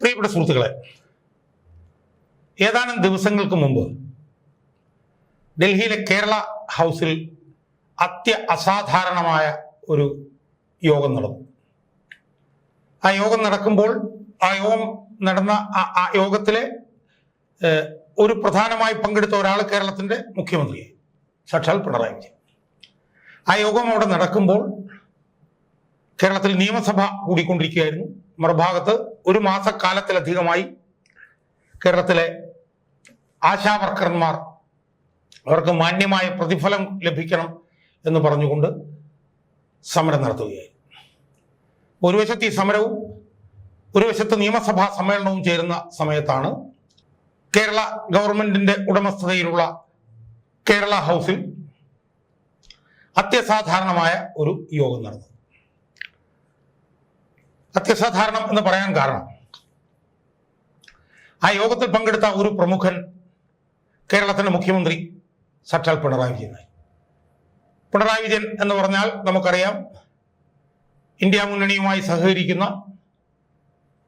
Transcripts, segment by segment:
പ്രിയപ്പെട്ട സുഹൃത്തുക്കളെ ഏതാനും ദിവസങ്ങൾക്ക് മുമ്പ് ഡൽഹിയിലെ കേരള ഹൗസിൽ അത്യ അസാധാരണമായ ഒരു യോഗം നടന്നു. ആ യോഗം നടക്കുമ്പോൾ ആ യോഗം നടന്ന ആ- യോഗത്തിലെ ഒരു പ്രധാനമായി പങ്കെടുത്ത ഒരാൾ കേരളത്തിന്റെ മുഖ്യമന്ത്രി സാക്ഷാൽ പിണറായി വിജയൻ. ആ യോഗം അവിടെ നടക്കുമ്പോൾ കേരളത്തിൽ നിയമസഭ കൂടിക്കൊണ്ടിരിക്കുകയായിരുന്നു. മറുഭാഗത്ത് ഒരു മാസക്കാലത്തിലധികമായി കേരളത്തിലെ ആശാവർക്കർമാർ അവർക്ക് മാന്യമായ പ്രതിഫലം ലഭിക്കണം എന്ന് പറഞ്ഞുകൊണ്ട് സമരം നടത്തുകയായി ഒരു വശത്ത് ഈ സമരവും ഒരു വശത്ത് നിയമസഭാ സമ്മേളനവും ചേരുന്ന സമയത്താണ് കേരള ഗവൺമെന്റിന്റെ ഉടമസ്ഥതയിലുള്ള കേരള ഹൗസിൽ അത്യസാധാരണമായ ഒരു യോഗം നടന്നു അത്യസാധാരണം എന്ന് പറയാൻ കാരണം. ആ യോഗത്തിൽ പങ്കെടുത്ത ഒരു പ്രമുഖൻ കേരളത്തിന്റെ മുഖ്യമന്ത്രി സാക്ഷാൽ പിണറായി വിജയനായി പിണറായി വിജയൻ എന്ന് പറഞ്ഞാൽ നമുക്കറിയാം ഇന്ത്യ മുന്നണിയുമായി സഹകരിക്കുന്ന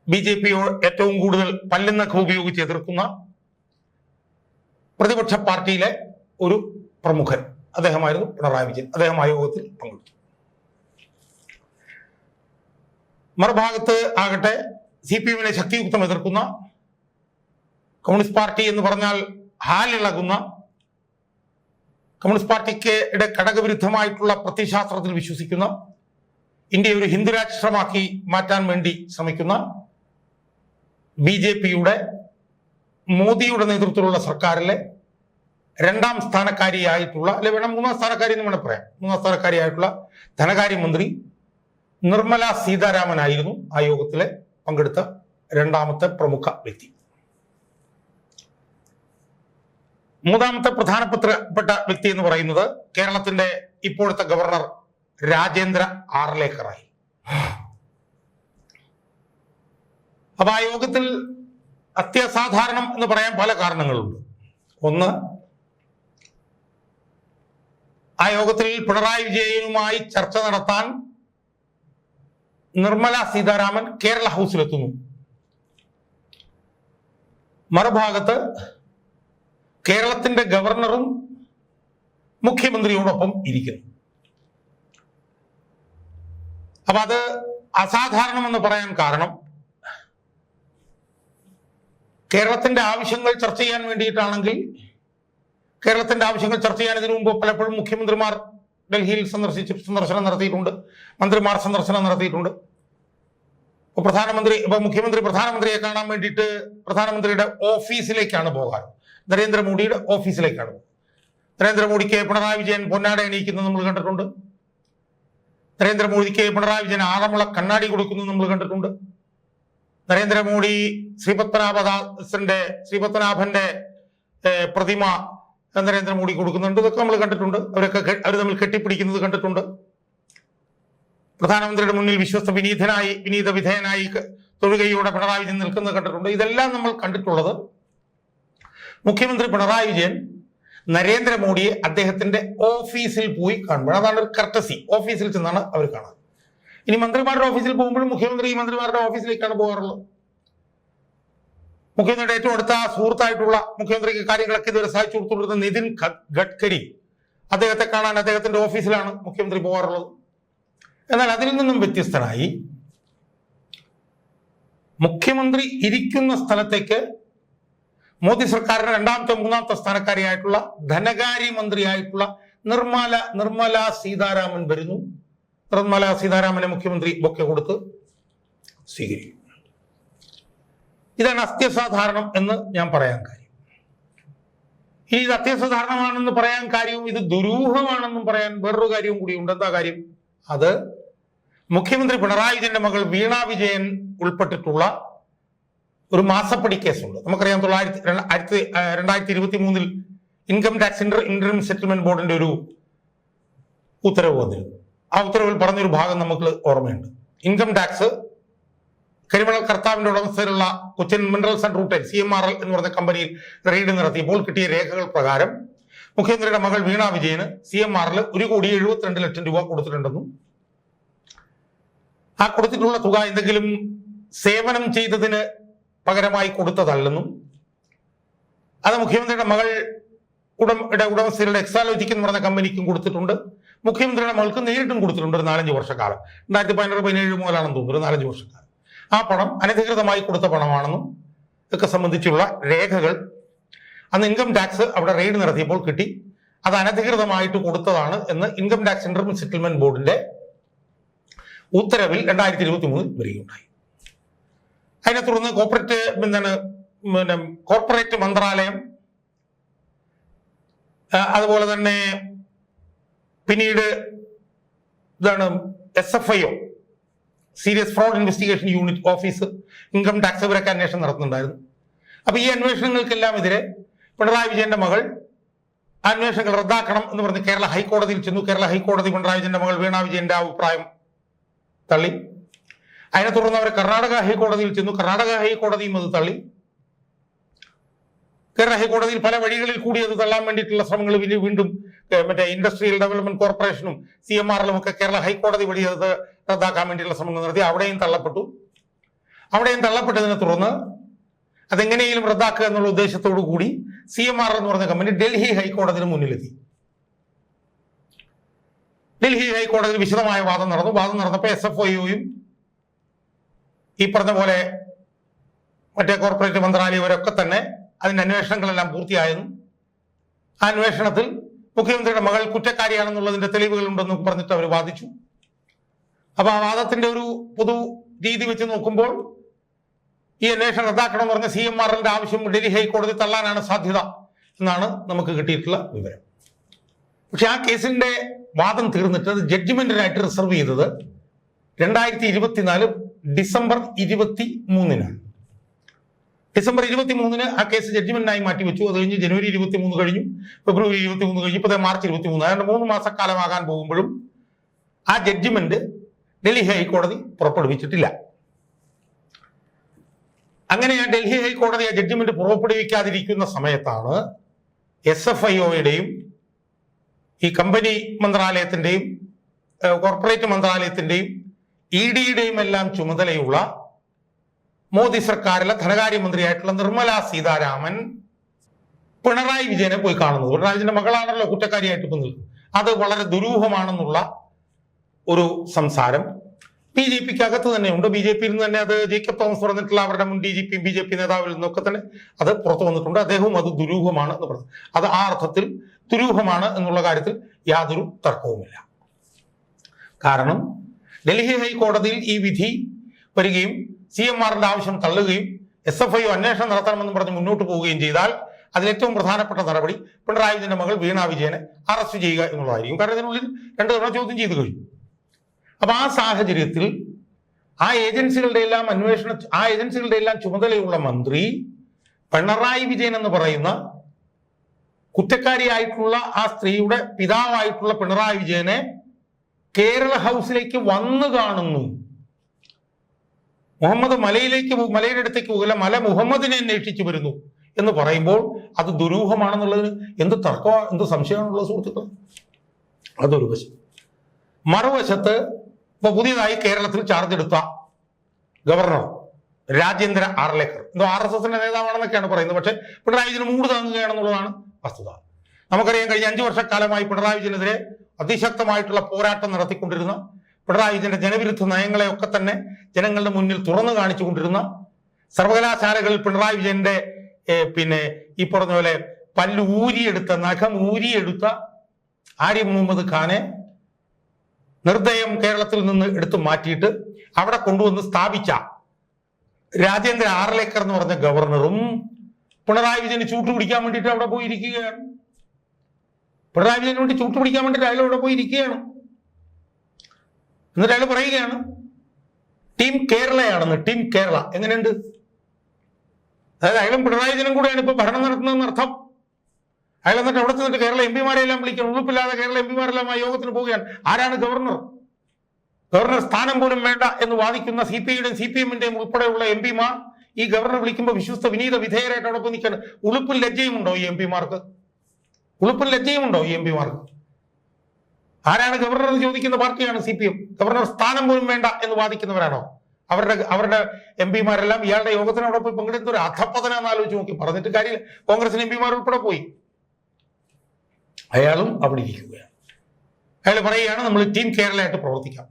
ബി ജെ പിയോ ഏറ്റവും കൂടുതൽ പല്ലുന്നൊക്കെ ഉപയോഗിച്ച് എതിർക്കുന്ന പ്രതിപക്ഷ പാർട്ടിയിലെ ഒരു പ്രമുഖൻ അദ്ദേഹമായിരുന്നു പിണറായി വിജയൻ. അദ്ദേഹം ആ യോഗത്തിൽ പങ്കെടുത്തു. മറുഭാഗത്ത് ആകട്ടെ സി പി എമ്മിനെ ശക്തിയുക്തം എതിർക്കുന്ന കമ്മ്യൂണിസ്റ്റ് പാർട്ടി എന്ന് പറഞ്ഞാൽ ഹാലിളകുന്ന കമ്മ്യൂണിസ്റ്റ് പാർട്ടിക്ക് ഘടകവിരുദ്ധമായിട്ടുള്ള പ്രത്യശാസ്ത്രത്തിൽ വിശ്വസിക്കുന്ന ഇന്ത്യ ഒരു ഹിന്ദു രാഷ്ട്രമാക്കി മാറ്റാൻ വേണ്ടി ശ്രമിക്കുന്ന ബി ജെ പിയുടെ മോദിയുടെ നേതൃത്വത്തിലുള്ള സർക്കാരിലെ രണ്ടാം സ്ഥാനക്കാരിയായിട്ടുള്ള അല്ലെ വേണം മൂന്നാം സ്ഥാനക്കാരി എന്ന് വേണം പറയാം. മൂന്നാം സ്ഥാനക്കാരിയായിട്ടുള്ള ധനകാര്യമന്ത്രി നിർമ്മല സീതാരാമനായിരുന്നു ആ യോഗത്തിലെ പങ്കെടുത്ത രണ്ടാമത്തെ പ്രമുഖ വ്യക്തി. മൂന്നാമത്തെ പ്രധാനപ്പെട്ട വ്യക്തി എന്ന് പറയുന്നത് കേരളത്തിന്റെ ഇപ്പോഴത്തെ ഗവർണർ രാജേന്ദ്ര ആർലേക്കറായി അപ്പൊ ആ യോഗത്തിൽ അത്യസാധാരണം എന്ന് പറയാൻ പല കാരണങ്ങളുണ്ട്. ഒന്ന് ആ യോഗത്തിൽ പിണറായി വിജയനുമായി ചർച്ച നടത്താൻ നിർമ്മല സീതാരാമൻ കേരള ഹൗസിലെത്തുന്നു. മറുഭാഗത്ത് കേരളത്തിന്റെ ഗവർണറും മുഖ്യമന്ത്രിയോടൊപ്പം ഇരിക്കുന്നു. അപ്പൊ അത് അസാധാരണമെന്ന് പറയാൻ കാരണം കേരളത്തിന്റെ ആവശ്യങ്ങൾ ചർച്ച ചെയ്യാൻ വേണ്ടിയിട്ടാണെങ്കിൽ കേരളത്തിന്റെ ആവശ്യങ്ങൾ ചർച്ച ചെയ്യാൻ ഇതിനു മുമ്പ് പലപ്പോഴും മുഖ്യമന്ത്രിമാർ ഡൽഹിയിൽ സന്ദർശിച്ച് സന്ദർശനം നടത്തിയിട്ടുണ്ട്. മന്ത്രിമാർ സന്ദർശനം നടത്തിയിട്ടുണ്ട്. ഇപ്പൊ പ്രധാനമന്ത്രി ഇപ്പൊ മുഖ്യമന്ത്രി പ്രധാനമന്ത്രിയെ കാണാൻ വേണ്ടിയിട്ട് പ്രധാനമന്ത്രിയുടെ ഓഫീസിലേക്കാണ് പോകാറ്. നരേന്ദ്രമോദിയുടെ ഓഫീസിലേക്കാണ് നരേന്ദ്രമോദിക്ക് പിണറായി വിജയൻ പൊന്നാട എണീക്കുന്നത് നമ്മൾ കണ്ടിട്ടുണ്ട്. നരേന്ദ്രമോദിക്ക് പിണറായി വിജയൻ ആറന്മുള കണ്ണാടി കൊടുക്കുന്നത് നമ്മൾ കണ്ടിട്ടുണ്ട്. നരേന്ദ്രമോദി ശ്രീപത്മനാഭദാസിന്റെ ശ്രീപത്മനാഭന്റെ പ്രതിമ നരേന്ദ്രമോദി കൊടുക്കുന്നുണ്ട് ഇതൊക്കെ നമ്മൾ കണ്ടിട്ടുണ്ട്. അവരൊക്കെ അവർ തമ്മിൽ കെട്ടിപ്പിടിക്കുന്നത് കണ്ടിട്ടുണ്ട്. പ്രധാനമന്ത്രിയുടെ മുന്നിൽ വിശ്വസ്ത വിനീതനായി വിനീത വിധേയനായി തൊഴുകയോടെ പിണറായി വിജയൻ നിൽക്കുന്നത് കണ്ടിട്ടുണ്ട്. ഇതെല്ലാം നമ്മൾ കണ്ടിട്ടുള്ളത് മുഖ്യമന്ത്രി പിണറായി വിജയൻ നരേന്ദ്രമോദിയെ അദ്ദേഹത്തിന്റെ ഓഫീസിൽ പോയി കാണുമ്പോൾ അതാണ് ഒരു കർട്ടസി. ഓഫീസിൽ ചെന്നാണ് അവർ കാണുന്നത്. ഇനി മന്ത്രിമാരുടെ ഓഫീസിൽ പോകുമ്പോഴും മുഖ്യമന്ത്രി മന്ത്രിമാരുടെ ഓഫീസിലേക്കാണ് പോകാറുള്ളത്. മുഖ്യമന്ത്രിയുടെ ഏറ്റവും അടുത്ത സുഹൃത്തായിട്ടുള്ള മുഖ്യമന്ത്രിക്ക് കാര്യങ്ങളൊക്കെ ഇതുവരെ സഹായിച്ചു കൊടുത്തുകൊണ്ടിരുന്ന നിതിൻ ഗഡ്കരി അദ്ദേഹത്തെ കാണാൻ അദ്ദേഹത്തിന്റെ ഓഫീസിലാണ് മുഖ്യമന്ത്രി പോകാറുള്ളത്. എന്നാൽ അതിൽ നിന്നും വ്യത്യസ്തനായി മുഖ്യമന്ത്രി ഇരിക്കുന്ന സ്ഥലത്തേക്ക് മോദി സർക്കാരിന്റെ രണ്ടാമത്തെ മൂന്നാമത്തെ സ്ഥാനക്കാരിയായിട്ടുള്ള ധനകാര്യമന്ത്രിയായിട്ടുള്ള നിർമ്മല നിർമ്മല സീതാരാമൻ വരുന്നു. നിർമ്മല സീതാരാമനെ മുഖ്യമന്ത്രി ബൊക്കെ കൊടുത്ത് സ്വീകരിക്കും. ഇതാണ് അത്യസാധാരണം എന്ന് ഞാൻ പറയാൻ കാര്യം. ഇനി ഇത് അത്യസാധാരണമാണെന്ന് പറയാൻ കാര്യവും ഇത് ദുരൂഹമാണെന്നും പറയാൻ വേറൊരു കാര്യവും കൂടി ഉണ്ട്. എന്താ കാര്യം? അത് മുഖ്യമന്ത്രി പിണറായി വിജയന്റെ മകൾ വീണ വിജയൻ ഉൾപ്പെട്ടിട്ടുള്ള ഒരു മാസപ്പടി കേസുണ്ട്. നമുക്കറിയാം തൊള്ളായിരത്തി ആയിരത്തി രണ്ടായിരത്തി ഇരുപത്തി മൂന്നിൽ income tax inter inter settlement ബോർഡിന്റെ ഒരു ഉത്തരവ് വന്നിരുന്നു. ആ ഉത്തരവിൽ പറഞ്ഞൊരു ഭാഗം നമുക്ക് ഓർമ്മയുണ്ട്. ഇൻകം ടാക്സ് കരിമണൽ കർത്താവിന്റെ ഉടമസ്ഥയിലുള്ള Cochin minerals and rutile C M R L എന്ന് പറഞ്ഞ കമ്പനിയിൽ റെയ്ഡ് നടത്തിയപ്പോൾ കിട്ടിയ രേഖകൾ പ്രകാരം മുഖ്യമന്ത്രിയുടെ മകൾ വീണ വിജയന് സി എം ആറിൽ ഒരു കോടി എഴുപത്തിരണ്ട് ലക്ഷം രൂപ കൊടുത്തിട്ടുണ്ടെന്നും ആ കൊടുത്തിട്ടുള്ള തുക എന്തെങ്കിലും സേവനം ചെയ്തതിന് പകരമായി കൊടുത്തതല്ലെന്നും അത് മുഖ്യമന്ത്രിയുടെ മകൾ ഉടമയുടെ ഉടമസ്ഥരുടെ എക്സാലോജിക്ക് എന്ന് പറഞ്ഞ കമ്പനിക്കും കൊടുത്തിട്ടുണ്ട്. മുഖ്യമന്ത്രിയുടെ മകൾക്ക് നേരിട്ടും കൊടുത്തിട്ടുണ്ട് ഒരു നാലഞ്ച് വർഷക്കാലം. രണ്ടായിരത്തി പതിനാറ് പതിനേഴ് മുതലാണെന്ന് തോന്നുന്നു ഒരു നാലഞ്ച് വർഷക്കാലം. ആ പണം അനധികൃതമായി കൊടുത്ത പണമാണെന്നും ഒക്കെ സംബന്ധിച്ചുള്ള രേഖകൾ. അന്ന് ഇൻകം ടാക്സ് അവിടെ റെയ്ഡ് നടത്തിയപ്പോൾ കിട്ടി. അത് അനധികൃതമായിട്ട് കൊടുത്തതാണ് എന്ന് ഇൻകം ടാക്സ് ഇന്റർമീഡിയറ്റ് സെറ്റിൽമെന്റ് ബോർഡിന്റെ ഉത്തരവിൽ രണ്ടായിരത്തി ഇരുപത്തി മൂന്നിൽ വരികയുണ്ടായി. അതിനെ തുടർന്ന് കോർപ്പറേറ്റ് എന്താണ് പിന്നെ കോർപ്പറേറ്റ് മന്ത്രാലയം അതുപോലെ തന്നെ പിന്നീട് ഇതാണ് S F I O serious fraud investigation unit office income tax ഇവരൊക്കെ അന്വേഷണം നടത്തുന്നുണ്ടായിരുന്നു. അപ്പൊ ഈ അന്വേഷണങ്ങൾക്കെല്ലാം എതിരെ പിണറായി വിജയന്റെ മകൾ അന്വേഷണങ്ങൾ റദ്ദാക്കണം എന്ന് പറഞ്ഞ് കേരള ഹൈക്കോടതിയിൽ ചെന്നു. കേരള ഹൈക്കോടതി പിണറായി വിജയന്റെ മകൾ വീണ വിജയന്റെ അഭിപ്രായം തള്ളി. അതിനെ തുടർന്ന് അവർ കർണാടക ഹൈക്കോടതിയിൽ ചെന്നു. കർണാടക ഹൈക്കോടതിയും അത് തള്ളി. കേരള ഹൈക്കോടതിയിൽ പല വഴികളിൽ കൂടി അത് തള്ളാൻ വേണ്ടിയിട്ടുള്ള ശ്രമങ്ങൾ വീണ്ടും മറ്റേ ഇൻഡസ്ട്രിയൽ ഡെവലപ്മെന്റ് കോർപ്പറേഷനും സി എം ആറിലും ഒക്കെ കേരള ഹൈക്കോടതി വഴി അത് റദ്ദാക്കാൻ വേണ്ടിയുള്ള ശ്രമങ്ങൾ നടത്തി. അവിടെയും തള്ളപ്പെട്ടു. അവിടെയും തള്ളപ്പെട്ടതിനെ തുടർന്ന് അതെങ്ങനെയെങ്കിലും റദ്ദാക്കുക എന്നുള്ള ഉദ്ദേശത്തോടു കൂടി സി എം ആർ എന്ന് പറഞ്ഞ കമ്പനി ഡൽഹി ഹൈക്കോടതിന് മുന്നിലെത്തി. ഡൽഹി ഹൈക്കോടതിയിൽ വിശദമായ വാദം നടന്നു. വാദം നടന്നപ്പോൾ എസ് എഫ് ഒയും ഈ പറഞ്ഞ പോലെ മറ്റേ കോർപ്പറേറ്റ് മന്ത്രാലയവരൊക്കെ തന്നെ അതിന്റെ അന്വേഷണങ്ങളെല്ലാം പൂർത്തിയായെന്നും ആ അന്വേഷണത്തിൽ മുഖ്യമന്ത്രിയുടെ മകൾ കുറ്റക്കാരിയാണെന്നുള്ളതിന്റെ തെളിവുകളുണ്ടെന്ന് പറഞ്ഞിട്ട് അവർ വാദിച്ചു. അപ്പൊ ആ വാദത്തിന്റെ ഒരു പൊതു രീതി വെച്ച് നോക്കുമ്പോൾ ഈ അന്വേഷണം റദ്ദാക്കണം എന്ന് പറഞ്ഞ സി എം ആറിന്റെ ആവശ്യം ഡൽഹി ഹൈക്കോടതി തള്ളാനാണ് സാധ്യത എന്നാണ് നമുക്ക് കിട്ടിയിട്ടുള്ള വിവരം. പക്ഷെ ആ കേസിന്റെ വാദം തീർന്നിട്ട് അത് ജഡ്ജ്മെന്റിനായിട്ട് റിസർവ് ചെയ്തത് രണ്ടായിരത്തി ഇരുപത്തിനാല് ഡിസംബർ ഇരുപത്തി മൂന്നിനാണ് ഡിസംബർ ഇരുപത്തി മൂന്നിന് ആ കേസ് ജഡ്ജ്മെന്റിനായി മാറ്റി വെച്ചു അത് കഴിഞ്ഞ് ജനുവരി ഇരുപത്തി മൂന്ന് കഴിഞ്ഞു ഫെബ്രുവരി ഇരുപത്തി മൂന്ന് കഴിഞ്ഞു ഇപ്പോൾ മാർച്ച് ഇരുപത്തി മൂന്ന് അതായത് മൂന്ന് മാസക്കാലമാകാൻ പോകുമ്പോഴും ആ ജഡ്ജ്മെന്റ് ഡൽഹി ഹൈക്കോടതി പുറപ്പെടുവിച്ചിട്ടില്ല. അങ്ങനെ ആ ഡൽഹി ഹൈക്കോടതി ആ ജഡ്ജ്മെന്റ് പുറപ്പെടുവിക്കാതിരിക്കുന്ന സമയത്താണ് എസ് എഫ് ഐ ഒയുടെയും ഈ കമ്പനി മന്ത്രാലയത്തിന്റെയും കോർപ്പറേറ്റ് മന്ത്രാലയത്തിന്റെയും ഇ ഡിയുടെയും എല്ലാം ചുമതലയുള്ള മോദി സർക്കാരിലെ ധനകാര്യമന്ത്രിയായിട്ടുള്ള നിർമ്മല സീതാരാമൻ പിണറായി വിജയനെ പോയി കാണുന്നത്. പിണറായി വിജയന്റെ മകളാണല്ലോ കുറ്റക്കാരിയായിട്ട് നിൽക്കുന്നത് അത് വളരെ ദുരൂഹമാണെന്നുള്ള സംസാരം. ബി ജെ അകത്ത് തന്നെയുണ്ട്. ബി ജെ പിയിൽ നിന്ന് തന്നെ അത് ജേക്കബ് തോമസ് പറഞ്ഞിട്ടുള്ള അവരുടെ മുൻ D G P B J P നേതാവിൽ നിന്നൊക്കെ തന്നെ അത് പുറത്തു വന്നിട്ടുണ്ട്. അദ്ദേഹവും അത് ദുരൂഹമാണ് എന്ന് പറഞ്ഞു. അത് ആ അർത്ഥത്തിൽ ദുരൂഹമാണ് എന്നുള്ള കാര്യത്തിൽ യാതൊരു തർക്കവുമില്ല. കാരണം ഡൽഹി ഹൈക്കോടതിയിൽ ഈ വിധി വരികയും സി എം ആറിന്റെ ആവശ്യം തള്ളുകയും എസ് എഫ് ഐ അന്വേഷണം നടത്തണമെന്ന് പറഞ്ഞ് മുന്നോട്ട് പോവുകയും ചെയ്താൽ അതിലേറ്റവും പ്രധാനപ്പെട്ട നടപടി പിണറായി വിജയന്റെ മകൾ വീണ വിജയനെ അറസ്റ്റ് ചെയ്യുക എന്നുള്ളതായിരിക്കും. കാരണം ഇതിനുള്ളിൽ രണ്ടു തവണ ചോദ്യം ചെയ്തു കഴിഞ്ഞു. അപ്പൊ ആ സാഹചര്യത്തിൽ ആ ഏജൻസികളുടെ എല്ലാം അന്വേഷണ ആ ഏജൻസികളുടെ എല്ലാം ചുമതലയുള്ള മന്ത്രി പിണറായി വിജയൻ എന്ന് പറയുന്ന കുറ്റക്കാരിയായിട്ടുള്ള ആ സ്ത്രീയുടെ പിതാവായിട്ടുള്ള പിണറായി വിജയനെ കേരള ഹൗസിലേക്ക് വന്നു കാണുന്നു. മുഹമ്മദ് മലയിലേക്ക് മലയുടെ അടുത്തേക്ക് പോകില്ല മല മുഹമ്മദിനെ അന്വേഷിച്ചു വരുന്നു എന്ന് പറയുമ്പോൾ അത് ദുരൂഹമാണെന്നുള്ളതിന് എന്ത് തർക്കമാണ് എന്ത് സംശയമാണുള്ളത് സുഹൃത്തുക്കൾ അതൊരു വശം. മറുവശത്ത് ഇപ്പൊ പുതിയതായി കേരളത്തിൽ ചാർജ് എടുത്ത ഗവർണർ രാജേന്ദ്ര ആർലേക്കർ. എന്തോ ആർ എസ് എസിന്റെ നേതാവാണെന്നൊക്കെയാണ് പറയുന്നത്. പക്ഷെ പിണറായി വിജയന് മൂട് താങ്ങുകയാണെന്നുള്ളതാണ് വസ്തുത. നമുക്കറിയാം കഴിഞ്ഞ അഞ്ചു വർഷക്കാലമായി പിണറായി വിജയനെതിരെ അതിശക്തമായിട്ടുള്ള പോരാട്ടം നടത്തിക്കൊണ്ടിരുന്ന പിണറായി വിജയന്റെ ജനവിരുദ്ധ നയങ്ങളെയൊക്കെ തന്നെ ജനങ്ങളുടെ മുന്നിൽ തുറന്നു കാണിച്ചുകൊണ്ടിരുന്ന സർവകലാശാലകളിൽ പിണറായി വിജയന്റെ പിന്നെ ഈ പറഞ്ഞ പോലെ പല്ല് ഊരിയെടുത്ത നഖം ഊരിയെടുത്ത ആര്യ മുഹമ്മദ് ഖാനെ നിർദ്ദയം കേരളത്തിൽ നിന്ന് എടുത്തു മാറ്റിയിട്ട് അവിടെ കൊണ്ടുവന്ന് സ്ഥാപിച്ച രാജേന്ദ്ര ആറലേക്കർ എന്ന് പറഞ്ഞ ഗവർണറും പിണറായി വിജയന് ചൂട്ടുപിടിക്കാൻ വേണ്ടിയിട്ട് അവിടെ പോയിരിക്കുകയാണ്. പിണറായി വിജയന് വേണ്ടി ചൂട്ടുപിടിക്കാൻ വേണ്ടിയിട്ട് അയാൾ അവിടെ പോയിരിക്കുകയാണ്. എന്നിട്ട് അയാൾ പറയുകയാണ് ടീം കേരളയാണെന്ന് ടീം കേരള. എങ്ങനെയുണ്ട്? അതായത് അയാളും പിണറായി വിജയനും കൂടെയാണ് ഇപ്പൊ ഭരണം നടത്തുന്നതെന്ന് അർത്ഥം അയാൾ എന്നിട്ട് അവിടെ നിന്നിട്ട് കേരള എം പിമാരെ എല്ലാം വിളിക്കണം ഉറപ്പില്ലാതെ കേരള എം പിമാരെല്ലാം ആ യോഗത്തിന് പോവുകയാണ്. ആരാണ് ഗവർണർ? ഗവർണർ സ്ഥാനം പോലും വേണ്ട എന്ന് വാദിക്കുന്ന സി പി ഐയുടെയും സി പി എമ്മിന്റെയും ഉൾപ്പെടെയുള്ള എം പിമാർ ഈ ഗവർണർ വിളിക്കുമ്പോൾ വിശ്വസ്ത വിനീത വിധേയരായിട്ട് അവിടെ പോയി നിൽക്കാൻ ഉളുപ്പും ലജ്ജയും ഉണ്ടോ ഈ എം പിമാർക്ക്? ഉളുപ്പും ലജ്ജയും ഉണ്ടോ ഈ എം പിമാർക്ക്? ആരാണ് ഗവർണർ എന്ന് ചോദിക്കുന്ന പാർട്ടിയാണ് സി പി എം. ഗവർണർ സ്ഥാനം പോലും വേണ്ട എന്ന് വാദിക്കുന്നവരാണോ? അവരുടെ അവരുടെ എം പിമാരെല്ലാം ഇയാളുടെ യോഗത്തിന് അവിടെ പോയി ഒരു അധപ്പതനം എന്ന് ആലോചിച്ച് നോക്കി. പറഞ്ഞിട്ട് കാര്യമില്ല. കോൺഗ്രസിന് എം പിമാർ ഉൾപ്പെടെ പോയി. അയാളും അവിടെ ഇരിക്കുകയാണ്. അയാൾ പറയുകയാണ് നമ്മൾ ടീം കേരളയായിട്ട് പ്രവർത്തിക്കാം.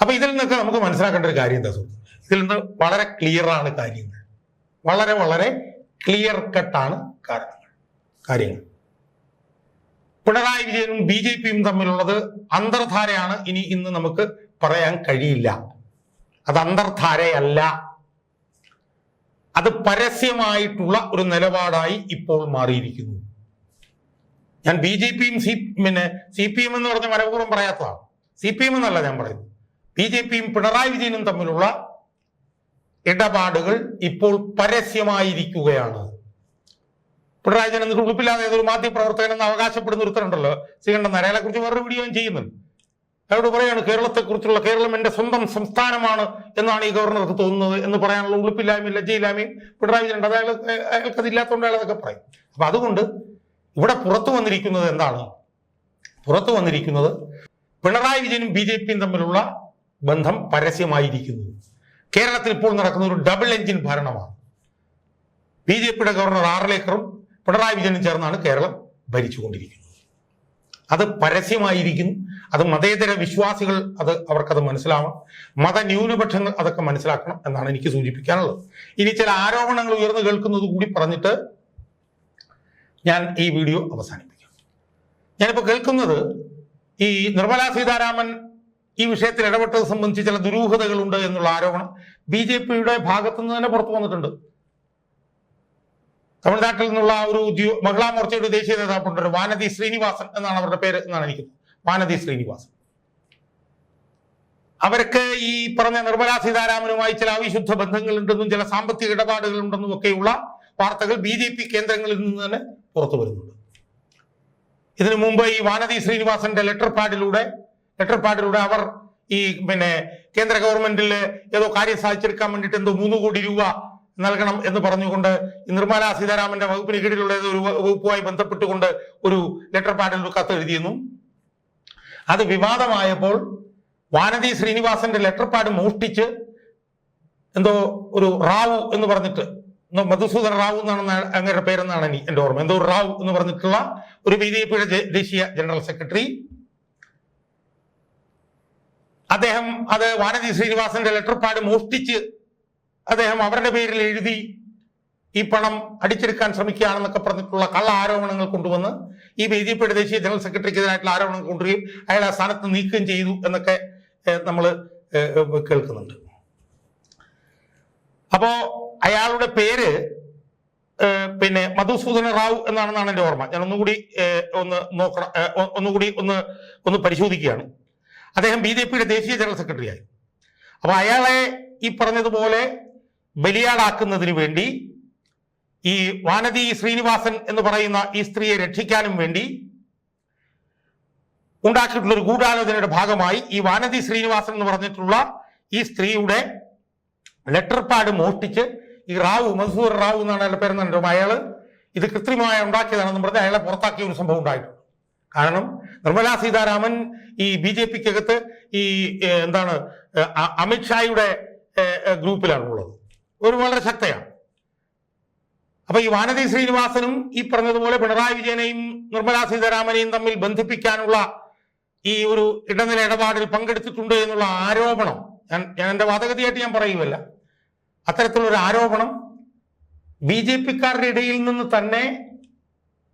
അപ്പൊ ഇതിൽ നിന്നൊക്കെ നമുക്ക് മനസ്സിലാക്കേണ്ട ഒരു കാര്യം എന്താ സുഹൃത്ത് ഇതിൽ നിന്ന് വളരെ ക്ലിയർ ആണ് കാര്യങ്ങൾ. വളരെ വളരെ ക്ലിയർ കട്ടാണ് കാരണങ്ങൾ കാര്യങ്ങൾ. പിണറായി വിജയനും ബി ജെ പിയും തമ്മിലുള്ളത് അന്തർധാരയാണ്. ഇനി ഇന്ന് നമുക്ക് പറയാൻ കഴിയില്ല. അത് അന്തർധാരയല്ല. അത് പരസ്യമായിട്ടുള്ള ഒരു നിലപാടായി ഇപ്പോൾ മാറിയിരിക്കുന്നു. ഞാൻ ബി ജെ പിയും സി പിന്നെ സി പി എം എന്ന് പറഞ്ഞ മനപൂർവം പറയാത്തതാണ് സി പി എം എന്നല്ല ഞാൻ പറയുന്നത്. ബി ജെ പിയും പിണറായി വിജയനും തമ്മിലുള്ള ഇടപാടുകൾ ഇപ്പോൾ പരസ്യമായിരിക്കുകയാണ്. പിണറായി എന്നിട്ട് ഉളുപ്പില്ലാതെ ഏതൊരു മാധ്യമപ്രവർത്തകൻ എന്ന് അവകാശപ്പെടുന്ന ഒരുത്തരുണ്ടല്ലോ ശ്രീകണ്ഠൻ നരയാളെ കുറിച്ച് വേറൊരു വീഡിയോ ഞാൻ ചെയ്യുന്നുണ്ട്. അയാളോട് പറയാണ് കേരളത്തെക്കുറിച്ചുള്ള കേരളം എന്റെ സ്വന്തം സംസ്ഥാനമാണ് എന്നാണ് ഈ ഗവർണർക്ക് തോന്നുന്നത് എന്ന് പറയാനുള്ള ഉളുപ്പില്ലായ്മയും ലജ്ജയില്ലായ്മയും പിണറായി വിജയൻ ഉണ്ട് അത് അയാൾ അയാൾക്ക് അയാൾ അതൊക്കെ പറയും. അപ്പൊ അതുകൊണ്ട് ഇവിടെ പുറത്തു വന്നിരിക്കുന്നത് എന്താണ്? പുറത്തു വന്നിരിക്കുന്നത് പിണറായി വിജയനും ബി ജെ പിയും തമ്മിലുള്ള ബന്ധം പരസ്യമായിരിക്കുന്നു. കേരളത്തിൽ ഇപ്പോൾ നടക്കുന്ന ഒരു ഡബിൾ എഞ്ചിൻ ഭരണമാണ്. ബി ജെ പിയുടെ ഗവർണർ ആറിലേക്കറും പിണറായി വിജയനും ചേർന്നാണ് കേരളം ഭരിച്ചുകൊണ്ടിരിക്കുന്നത്. അത് പരസ്യമായിരിക്കുന്നു. അത് മതേതര വിശ്വാസികൾ അത് അവർക്കത് മനസ്സിലാവണം. മതന്യൂനപക്ഷങ്ങൾ അതൊക്കെ മനസ്സിലാക്കണം എന്നാണ് എനിക്ക് സൂചിപ്പിക്കാനുള്ളത്. ഇനി ചില ആരോപണങ്ങൾ ഉയർന്നു കേൾക്കുന്നത് കൂടി പറഞ്ഞിട്ട് ഞാൻ ഈ വീഡിയോ അവസാനിപ്പിക്കാം. ഞാനിപ്പോൾ കേൾക്കുന്നത് ഈ നിർമ്മലാ സീതാരാമൻ ഈ വിഷയത്തിൽ ഇടപെട്ടത് സംബന്ധിച്ച് ചില ദുരൂഹതകളുണ്ട് എന്നുള്ള ആരോപണം ബി ജെ പിയുടെ ഭാഗത്തുനിന്ന് തന്നെ പുറത്തു വന്നിട്ടുണ്ട്. തമിഴ്നാട്ടിൽ നിന്നുള്ള ഒരു മഹിളാ മോർച്ചയുടെ ദേശീയ നേതാവുണ്ട്. ഒരു വാനതി ശ്രീനിവാസൻ എന്നാണ് അവരുടെ പേര് എന്നാണ് എനിക്ക് വാനതി ശ്രീനിവാസൻ. അവർക്ക് ഈ പറഞ്ഞ നിർമ്മലാ സീതാരാമനുമായി ചില അവിശുദ്ധ ബന്ധങ്ങളുണ്ടെന്നും ചില സാമ്പത്തിക ഇടപാടുകളുണ്ടെന്നും ഒക്കെയുള്ള വാർത്തകൾ ബി ജെ പി കേന്ദ്രങ്ങളിൽ നിന്ന് തന്നെ പുറത്തു വരുന്നുണ്ട്. ഇതിനു മുമ്പ് ഈ വാനതി ശ്രീനിവാസന്റെ ലെറ്റർ പാഡിലൂടെ ലെറ്റർ പാഡിലൂടെ അവർ ഈ പിന്നെ കേന്ദ്ര ഗവൺമെന്റിൽ ഏതോ കാര്യം സാധിച്ചെടുക്കാൻ വേണ്ടിയിട്ട് എന്തോ മൂന്ന് കോടി രൂപ നൽകണം എന്ന് പറഞ്ഞുകൊണ്ട് നിർമ്മലാ സീതാരാമന്റെ വകുപ്പിന് കീഴിലുള്ള ഏതോ ഒരു വകുപ്പുമായി ബന്ധപ്പെട്ടുകൊണ്ട് ഒരു ലെറ്റർ പാഡിൽ ഒരു കത്ത് എഴുതിയിരുന്നു അത് വിവാദമായപ്പോൾ വാനതി ശ്രീനിവാസന്റെ ലെറ്റർ പാഡ് മോഷ്ടിച്ച് എന്തോ ഒരു റാവു എന്ന് പറഞ്ഞിട്ട് മധുസൂദൻ റാവു എന്നാണ് അങ്ങയുടെ പേരെന്നാണ് ഇനി എന്റെ ഓർമ്മ. എന്തോ റാവു എന്ന് പറഞ്ഞിട്ടുള്ള ഒരു ബി ജെ പിയുടെ ദേശീയ ജനറൽ സെക്രട്ടറി. അദ്ദേഹം അത് വാനജി ശ്രീനിവാസന്റെ ലെറ്റർ പാഡ് മോഷ്ടിച്ച് അദ്ദേഹം അവരുടെ പേരിൽ എഴുതി ഈ പണം അടിച്ചെടുക്കാൻ ശ്രമിക്കുകയാണെന്നൊക്കെ പറഞ്ഞിട്ടുള്ള കള്ള ആരോപണങ്ങൾ കൊണ്ടുവന്ന് ഈ ബി ജെ പിയുടെ ദേശീയ ജനറൽ സെക്രട്ടറിക്കെതിരായിട്ടുള്ള ആരോപണങ്ങൾ കൊണ്ടുവരികയും അയാൾ ആ സ്ഥാനത്ത് നീക്കുകയും ചെയ്തു എന്നൊക്കെ നമ്മൾ കേൾക്കുന്നുണ്ട്. അപ്പോ അയാളുടെ പേര് പിന്നെ മധുസൂദന റാവു എന്നാണെന്നാണ് എന്റെ ഓർമ്മ. ഞാൻ ഒന്നുകൂടി ഒന്ന് നോക്കണം ഒന്നുകൂടി ഒന്ന് ഒന്ന് പരിശോധിക്കുകയാണ്. അദ്ദേഹം ബി ജെ പിയുടെ ദേശീയ ജനറൽ സെക്രട്ടറിയായി അപ്പോൾ അയാളെ ഈ പറഞ്ഞതുപോലെ ബലിയാടാക്കുന്നതിന് വേണ്ടി ഈ വാനതി ശ്രീനിവാസൻ എന്ന് പറയുന്ന ഈ സ്ത്രീയെ രക്ഷിക്കാനും വേണ്ടി ഉണ്ടാക്കിയിട്ടുള്ള ഒരു ഗൂഢാലോചനയുടെ ഭാഗമായി ഈ വാനതി ശ്രീനിവാസൻ എന്ന് പറഞ്ഞിട്ടുള്ള ഈ സ്ത്രീയുടെ ലെറ്റർ പാഡ് മോഷ്ടിച്ച് ഈ റാവു മസൂർ റാവു എന്നാണ് അയാളുടെ പേരെന്നുണ്ടോ അയാൾ ഇത് കൃത്രിമമായി ഉണ്ടാക്കിയതാണെന്ന് പറഞ്ഞ് അയാളെ പുറത്താക്കിയ ഒരു സംഭവം ഉണ്ടായിട്ടുണ്ട്. കാരണം നിർമ്മലാ സീതാരാമൻ ഈ ബി ജെ പിക്കകത്ത് ഈ എന്താണ് അമിത്ഷായുടെ ഗ്രൂപ്പിലാണ് ഉള്ളത്. ഒരു വളരെ ശക്തയാണ്. അപ്പൊ ഈ വാനതി ശ്രീനിവാസനും ഈ പറഞ്ഞതുപോലെ പിണറായി വിജയനെയും നിർമ്മലാ സീതാരാമനെയും തമ്മിൽ ബന്ധിപ്പിക്കാനുള്ള ഈ ഒരു ഇടനില ഇടപാടിൽ പങ്കെടുത്തിട്ടുണ്ട് എന്നുള്ള ആരോപണം ഞാൻ ഞാൻ എന്റെ വാദഗതിയായിട്ട് ഞാൻ പറയുമല്ല അത്തരത്തിലൊരു ആരോപണം ബി ജെ പിക്കാരുടെ ഇടയിൽ നിന്ന് തന്നെ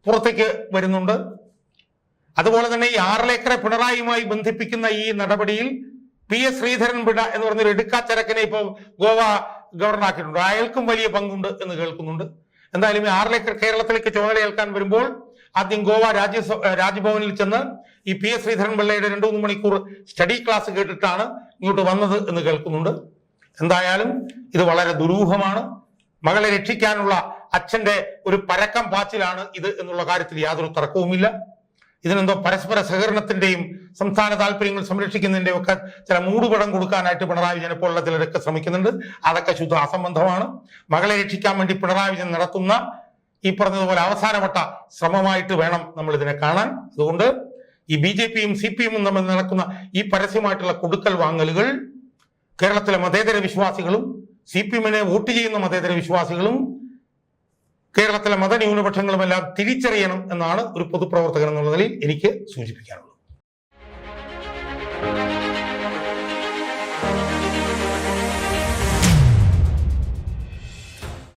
പുറത്തേക്ക് വരുന്നുണ്ട്. അതുപോലെ തന്നെ ഈ ആറിലേക്കറെ പിണറായിയുമായി ബന്ധിപ്പിക്കുന്ന ഈ നടപടിയിൽ പി എസ് ശ്രീധരൻ പിട എന്ന് പറഞ്ഞൊരു എടുക്കാച്ചരക്കനെ ഇപ്പോൾ ഗോവ ഗവർണറാക്കിയിട്ടുണ്ട്. അയാൾക്കും വലിയ പങ്കുണ്ട് എന്ന് കേൾക്കുന്നുണ്ട്. എന്തായാലും ഈ ആറിലേക്കർ കേരളത്തിലേക്ക് ചുമതല ഏൽക്കാൻ വരുമ്പോൾ ആദ്യം ഗോവ രാജ്യസഭ രാജ്ഭവനിൽ ചെന്ന് ഈ പി എസ് ശ്രീധരൻ പിള്ളയുടെ രണ്ടു മൂന്ന് മണിക്കൂർ സ്റ്റഡി ക്ലാസ് കേട്ടിട്ടാണ് ഇങ്ങോട്ട് വന്നത് എന്ന് കേൾക്കുന്നുണ്ട്. എന്തായാലും ഇത് വളരെ ദുരൂഹമാണ്. മകളെ രക്ഷിക്കാനുള്ള അച്ഛന്റെ ഒരു പരക്കം പാച്ചിലാണ് ഇത് എന്നുള്ള കാര്യത്തിൽ യാതൊരു തർക്കവുമില്ല. ഇതിനെന്തോ പരസ്പര സഹകരണത്തിന്റെയും സംസ്ഥാന താല്പര്യങ്ങൾ സംരക്ഷിക്കുന്നതിന്റെയും ഒക്കെ ചില മൂടുപടം കൊടുക്കാനായിട്ട് പിണറായി വിജയൻ പോലുള്ള ചിലരൊക്കെ ശ്രമിക്കുന്നുണ്ട്. അതൊക്കെ ശുദ്ധ അസംബന്ധമാണ്. മകളെ രക്ഷിക്കാൻ വേണ്ടി പിണറായി വിജയൻ നടത്തുന്ന ഈ പറഞ്ഞതുപോലെ അവസാനവട്ട ശ്രമമായിട്ട് വേണം നമ്മൾ ഇതിനെ കാണാൻ. അതുകൊണ്ട് ഈ ബി ജെ പിയും സി പി എമ്മും തമ്മിൽ നടക്കുന്ന ഈ പരസ്യമായിട്ടുള്ള കൊടുക്കൽ വാങ്ങലുകൾ കേരളത്തിലെ മതേതര വിശ്വാസികളും സി പി എമ്മിനെ വോട്ട് ചെയ്യുന്ന മതേതര വിശ്വാസികളും കേരളത്തിലെ മതന്യൂനപക്ഷങ്ങളുമെല്ലാം തിരിച്ചറിയണം എന്നാണ് ഒരു പൊതുപ്രവർത്തകൻ എന്നുള്ള നിലയിൽ എനിക്ക് സൂചിപ്പിക്കാനുള്ളത്.